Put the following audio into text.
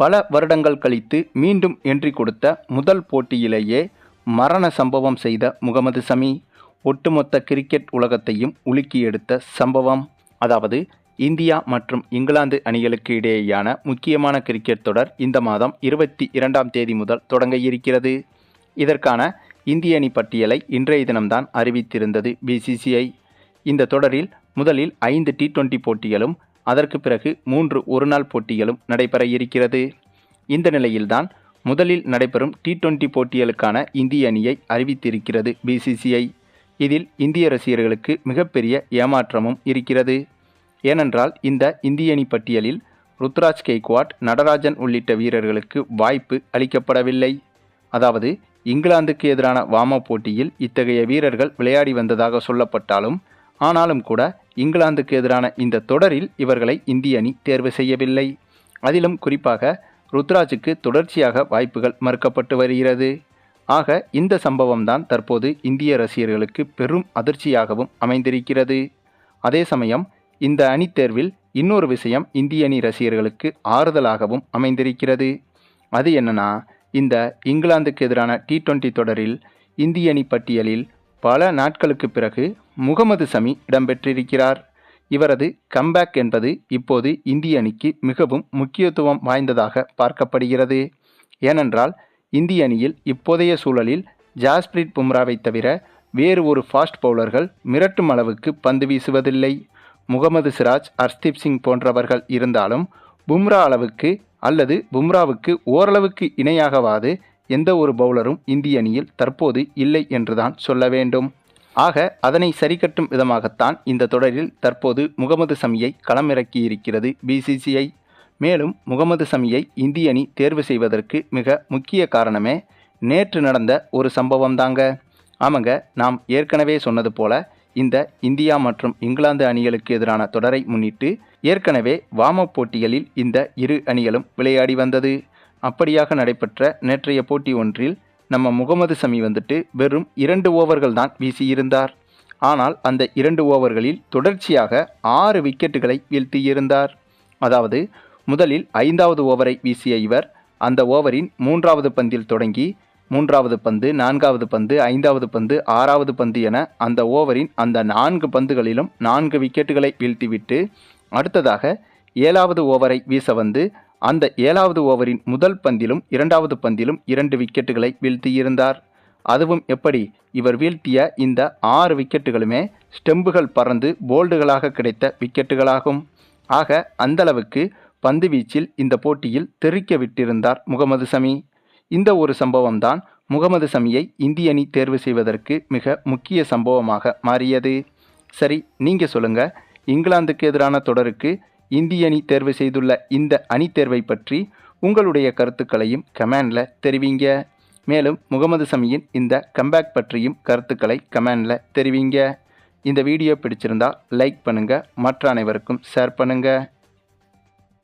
பல வருடங்கள் கழித்து மீண்டும் என்றி கொடுத்த முதல் போட்டியிலேயே மரண சம்பவம் செய்த முகமது சமி ஒட்டுமொத்த கிரிக்கெட் உலகத்தையும் உலுக்கி எடுத்த சம்பவம். அதாவது இந்தியா மற்றும் இங்கிலாந்து அணிகளுக்கு இடையேயான முக்கியமான கிரிக்கெட் தொடர் இந்த மாதம் இருபத்தி இரண்டாம் தேதி முதல் தொடங்க இருக்கிறது. இதற்கான இந்திய அணி பட்டியலை இன்றைய தினம்தான் அறிவித்திருந்தது பிசிசிஐ இந்த தொடரில் முதலில் ஐந்து டி டுவெண்டி போட்டிகளும் அதற்கு பிறகு மூன்று ஒருநாள் போட்டிகளும் நடைபெற இருக்கிறது. இந்த நிலையில்தான் முதலில் நடைபெறும் டி டுவெண்டி போட்டிகளுக்கான இந்திய அணியை அறிவித்திருக்கிறது பிசிசிஐ இதில் இந்திய ரசிகர்களுக்கு மிகப்பெரிய ஏமாற்றமும் இருக்கிறது. ஏனென்றால் இந்த இந்திய அணி பட்டியலில் ருத்ராஜ் கெய்க்வாட் நடராஜன் உள்ளிட்ட வீரர்களுக்கு வாய்ப்பு அளிக்கப்படவில்லை. அதாவது இங்கிலாந்துக்கு எதிரான வாம போட்டியில் இத்தகைய வீரர்கள் விளையாடி வந்ததாக சொல்லப்பட்டாலும் ஆனாலும் கூட இங்கிலாந்துக்கு எதிரான இந்த தொடரில் இவர்களை இந்திய அணி தேர்வு செய்யவில்லை. அதிலும் குறிப்பாக ருத்ராஜுக்கு தொடர்ச்சியாக வாய்ப்புகள் மறுக்கப்பட்டு வருகிறது. ஆக இந்த சம்பவம்தான் தற்போது இந்திய ரசிகர்களுக்கு பெரும் அதிர்ச்சியாகவும் அமைந்திருக்கிறது. அதே சமயம் இந்த அணி தேர்வில் இன்னொரு விஷயம் இந்திய அணி ரசிகர்களுக்கு ஆறுதலாகவும் அமைந்திருக்கிறது. அது என்னன்னா இந்த இங்கிலாந்துக்கு எதிரான டி டுவெண்ட்டி தொடரில் இந்திய அணி பட்டியலில் பல நாட்களுக்கு பிறகு முகமது சமி இடம்பெற்றிருக்கிறார். இவரது கம்பேக் என்பது இப்போது இந்திய அணிக்கு மிகவும் முக்கியத்துவம் வாய்ந்ததாக பார்க்கப்படுகிறது. ஏனென்றால் இந்திய அணியில் இப்போதைய சூழலில் ஜாஸ்பிரீத் பும்ராவை தவிர வேறு ஒரு ஃபாஸ்ட் பவுலர்கள் மிரட்டும் அளவுக்கு பந்து வீசுவதில்லை. முகமது சிராஜ் ஹர்ஸ்தீப் சிங் போன்றவர்கள் இருந்தாலும் பும்ரா அளவுக்கு அல்லது பும்ராவுக்கு ஓரளவுக்கு இணையாகவாது எந்த ஒரு பவுலரும் இந்திய அணியில் தற்போது இல்லை என்றுதான் சொல்ல வேண்டும். ஆக அதனை சரிக்கட்டும் விதமாகத்தான் இந்த தொடரில் தற்போது முகமது சமியை களமிறக்கியிருக்கிறது பிசிசிஐ மேலும் முகமது சமியை இந்திய அணி தேர்வு செய்வதற்கு மிக முக்கிய காரணமே நேற்று நடந்த ஒரு சம்பவம் தாங்க ஆமாங்க நாம் ஏற்கனவே சொன்னது போல இந்த இந்தியா மற்றும் இங்கிலாந்து அணிகளுக்கு எதிரான தொடரை முன்னிட்டு ஏற்கனவே வாம போட்டிகளில் இந்த இரு அணிகளும் விளையாடி வந்தது. அப்படியாக நடைபெற்ற நேற்றைய போட்டி ஒன்றில் நம்ம முகமது சமி வந்துட்டு வெறும் இரண்டு ஓவர்கள் தான் வீசியிருந்தார். ஆனால் அந்த இரண்டு ஓவர்களில் தொடர்ச்சியாக ஆறு விக்கெட்டுகளை வீழ்த்தியிருந்தார். அதாவது முதலில் ஐந்தாவது ஓவரை வீசிய இவர் அந்த ஓவரின் மூன்றாவது பந்தில் தொடங்கி மூன்றாவது பந்து நான்காவது பந்து ஐந்தாவது பந்து ஆறாவது பந்து என அந்த ஓவரின் அந்த நான்கு பந்துகளிலும் நான்கு விக்கெட்டுகளை வீழ்த்திவிட்டு அடுத்ததாக ஏழாவது ஓவரை வீச வந்து அந்த ஏழாவது ஓவரின் முதல் பந்திலும் இரண்டாவது பந்திலும் இரண்டு விக்கெட்டுகளை வீழ்த்தியிருந்தார். அதுவும் எப்படி? இவர் வீழ்த்திய இந்த ஆறு விக்கெட்டுகளுமே ஸ்டெம்புகள் பறந்து போல்டுகளாக கிடைத்த விக்கெட்டுகளாகும். ஆக அந்தளவுக்கு பந்து வீச்சில் இந்த போட்டியில் தெறிக்க விட்டிருந்தார் முகமது சமி. இந்த ஒரு சம்பவம்தான் முகமது சமியை இந்திய அணி தேர்வு செய்வதற்கு மிக முக்கிய சம்பவமாக மாறியது. சரி நீங்கள் சொல்லுங்கள் இங்கிலாந்துக்கு எதிரான தொடருக்கு இந்திய அணி தேர்வு செய்துள்ள இந்த அணி தேர்வை பற்றி உங்களுடைய கருத்துக்களையும் கமெண்டில் தெரிவிங்க. மேலும் முகமது சமியின் இந்த கம்பேக் பற்றியும் கருத்துக்களை கமெண்டில் தெரிவிங்க. இந்த வீடியோ பிடிச்சிருந்தால் லைக் பண்ணுங்கள் மற்ற அனைவருக்கும் ஷேர் பண்ணுங்கள்